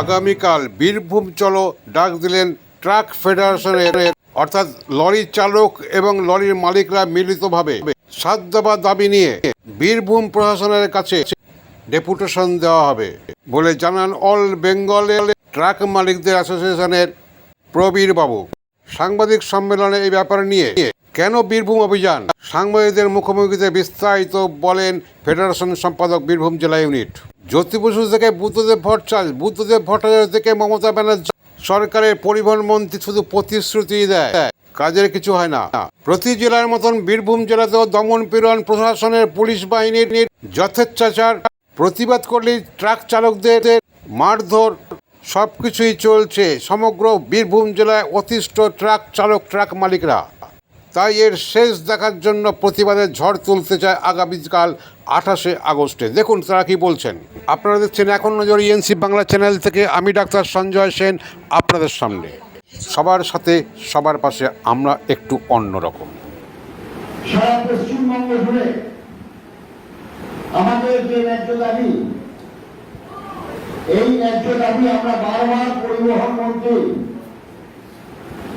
আগামীকাল বীরভূম চলো, ডাক দিলেন ট্রাক ফেডারেশনের, অর্থাৎ লরি চালক এবং লরির মালিকরা মিলিতভাবে। সাত দফা দাবি নিয়ে বীরভূম প্রশাসনের কাছে ডেপুটেশন দেওয়া হবে বলে জানান অল বেঙ্গলের ট্রাক মালিকদের অ্যাসোসিয়েশনের প্রবীর বাবু। সাংবাদিক সম্মেলনে এই ব্যাপার নিয়ে কেন বীরভূম অভিযান? সাংবাদিকদের মুখোমুখিতে বিস্তারিত বলেন ফেডারেশন সম্পাদক বীরভূম জেলা ইউনিট। জ্যোতি বসু থেকে বুদ্ধদেব ভট্টাচার্য। বুদ্ধদেব ভট্টাচার্য থেকে মমতা ব্যানার্জি। সরকারের পরিবহন মন্ত্রী শুধু প্রতিশ্রুতি দেয়। কাজের কিছু হয় না। প্রতি জেলার মতন বীরভূম জেলাতেও দমন পীড়ন প্রশাসনের পুলিশ বাহিনীর যথেচ্ছাচার প্রতিবাদ করলেই ট্রাক চালকদের মারধর। সব কিছুই চলছে। সমগ্র বীরভূম জেলায় অতিষ্ঠ ট্রাক চালক, ট্রাক মালিকরা। তাই এর শেষ দেখার জন্য প্রতিবাদের ঝড় তুলতে চায় আগামীকাল আঠাশে আগস্টে। দেখুন তারা কি বলছেন। আপনারা দেখছেন এখন নজর ইএনসি বাংলা চ্যানেল থেকে। আমি ডাক্তার সঞ্জয় সেন, আপনাদের সামনে। সবার সাথে, সবার পাশে আমরা একটু অন্যরকম। সারা পশ্চিমবঙ্গ জুড়ে আমাদের যে ন্যায্য দাবি, এই ন্যায্য দাবি আমরা বারবার পরিবহন মন্ত্রী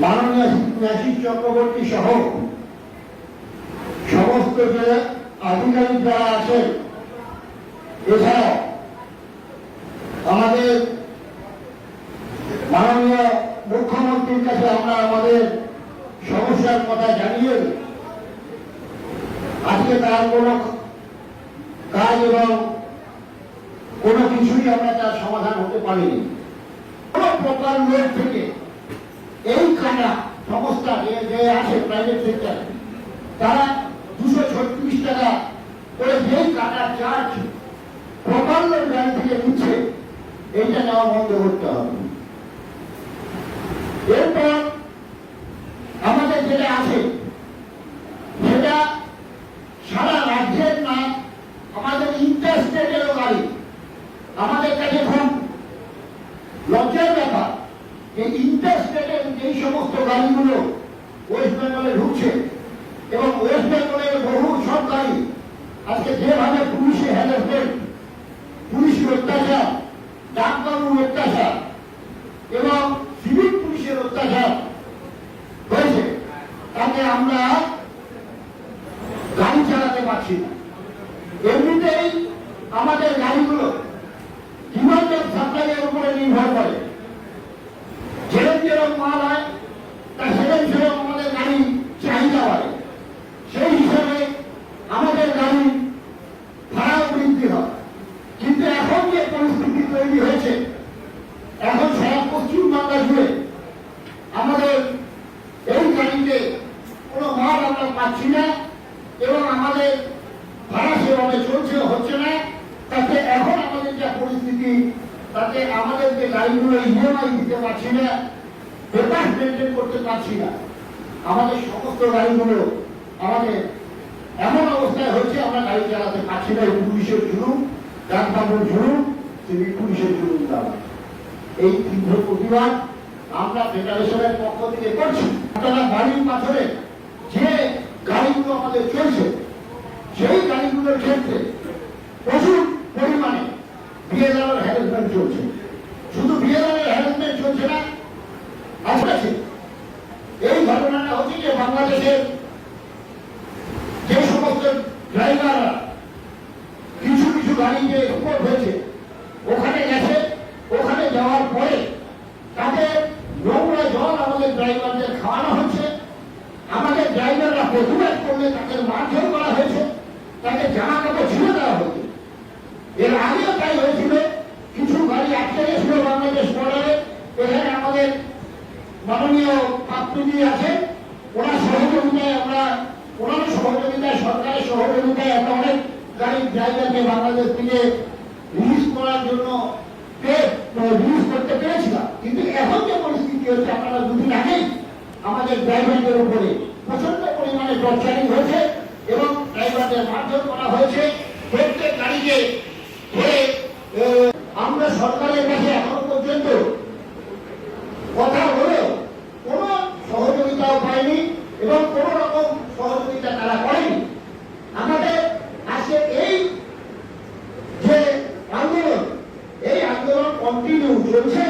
মাননীয় ন্যাসিক চক্রবর্তী সহ সমস্ত যে আধিকারিক যারা আছেন, এছাড়াও আমাদের মাননীয় মুখ্যমন্ত্রীর কাছে আমরা আমাদের সমস্যার কথা জানিয়ে আজকে তার কোনো কাজ এবং কোনো কিছুই আমরা তার সমাধান হতে পারিনি। কোন প্রকার লোক থেকে এই কাটা সংস্থা যে আছে প্রাইভেট সেক্টর তারা দুশো ছত্রিশ টাকা করে যেই টাকা চার্জ প্রকার ব্যাংক থেকে নিচ্ছে, এইটা নেওয়া বন্ধ করতে হবে। এরপর আমাদের যেটা আছে সেটা সারা রাজ্যের না আমাদের ইন্টারস্টেটেরও গাড়ি আমাদের কাছে খুব লজ্জার ব্যাপার এই ইন্টারস্টেটের যেই গাড়িগুলো ওয়েস্ট বেঙ্গলে ঢুকছে এবং ওয়েস্ট বেঙ্গলের বহু গাড়ি আজকে যেভাবে পুলিশে হ্যারাসমেন্ট পুলিশের অত্যাচার ডাক্তারুর অত্যাচার এবং সিভিল পুলিশের অত্যাচার হয়েছে তাতে আমরা গাড়ি চালাতে পারছি না। এমনিতেই আমাদের গাড়িগুলো ডিমান্ড অফ সাপ্লাইয়ের উপরে নির্ভর করে যেরকম যেরকম মাল হয় তা সেরকম সেরকম আমাদের গাড়ি চাহিদা হয় সেই হিসাবে আমাদের গাড়ি ভাড়াও বৃদ্ধি হয় কিন্তু এখন যে পরিস্থিতি তৈরি হয়েছে এখন সারা পশ্চিমবাংলা জুড়ে আমাদের এই গাড়িতে কোনো মাল আমরা পাচ্ছি না এবং আমাদের ভাড়া সেভাবে চলছে হচ্ছে না তাতে এখন আমাদের যা পরিস্থিতি, তাতে আমাদের যে গাড়িগুলো ইএমআই দিতে পারছি না পেপার মেনটেন করতে পারছি না। আমাদের সমস্ত গাড়িগুলো আমাদের এমন অবস্থায় হচ্ছে আমরা গাড়ি চালাতে পারছি না, এই পুলিশের জুলুম ডাকবাবুর জুলুম সিভিল পুলিশের জুলুম দ্বারা এই তীব্র প্রতিবাদ আমরা ফেডারেশনের পক্ষ থেকে করছি। আপনারা বাড়ির পাথরে যে গাড়িগুলো আমাদের চলছে, সেই গাড়িগুলোর ক্ষেত্রে প্রচুর পরিমাণে বিএলআর হ্যারাসমেন্ট চলছে শুধু বিএলআর হ্যারাসমেন্ট চলছে না আছে এই ঘটনাটা হচ্ছে যে বাংলাদেশের যে সমস্ত ড্রাইভাররা কিছু কিছু গাড়ি যে এক্সপোর্ট হয়েছে, ওখানে গেছে, ওখানে যাওয়ার পরে তাদের নোংরা জল আমাদের ড্রাইভারদের খাওয়ানো হচ্ছে। আমাদের ড্রাইভাররা প্রতিবাদ করলে তাদের মারধর করা হয়েছে, তাদের জামা কাপড় ছিঁড়ে দেওয়া হয়েছে। এর আগেও তাই হয়েছিল, কিছু গাড়ি আটকে গেছিল বাংলাদেশ বর্ডারে, এখানে আমাদের মাননীয় পাত্রী আছে ওনার সহযোগিতায় সরকারের সহযোগিতায় আমরা অনেক গাড়ির ড্রাইভারকে বাংলাদেশ থেকে রিলিজ করার জন্য রিলিজ করতে পেরেছিলাম। কিন্তু এখন যে পরিস্থিতি হচ্ছে, আপনারা দুদিন আগেই আমাদের ড্রাইভারদের উপরে প্রচণ্ড পরিমাণে টর্চারিং হয়েছে এবং ড্রাইভারদের মারধর করা হয়েছে। প্রত্যেক গাড়িকে ধরে আহ, আমরা সরকারের কাছে এখনও পর্যন্ত কথা হলেও কোনো সহযোগিতাও পায়নি এবং কোন রকম সহযোগিতা তারা করেনি আমাদের আজকে এই যে আন্দোলন এই আন্দোলন কন্টিনিউ চলছে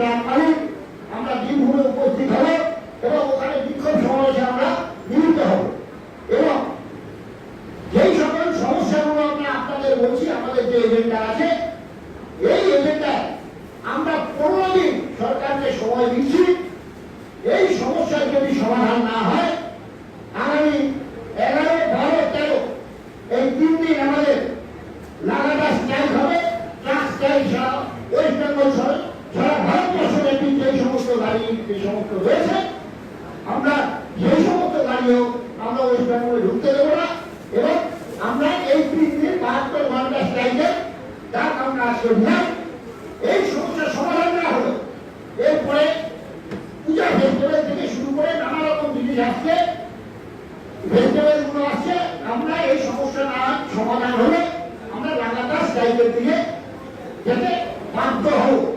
ট্রাকমালিক আমরা বীরভূমে উপস্থিত হব এবং ওখানে বিক্ষোভ সমাবেশে আমরা মিলিত হব এবং যেই সকল সমস্যাগুলো আমরা আপনাদের বলছি আমাদের যে এজেন্ডা আছে এই এজেন্ডায় আমরা পনেরো দিন সরকারকে সময় দিচ্ছি। এই সমস্যার যদি সমাধান না হয়, আগামী এগারো, বারো, তেরো, এই তিন দিন আমাদের লাগাতার স্ট্রাইক হবে। স্ট্রাইক ব্যাপী যে সমস্ত সমস্ত রয়েছে, আমরা যে সমস্ত আমরা ঢুকতে দেবো না। এই তিন দিন বাহাত্তর ঘণ্টা স্ট্রাইকের ডাক আমরা আজকে সাহেবের দিকে যেতে বাধ্য হোক।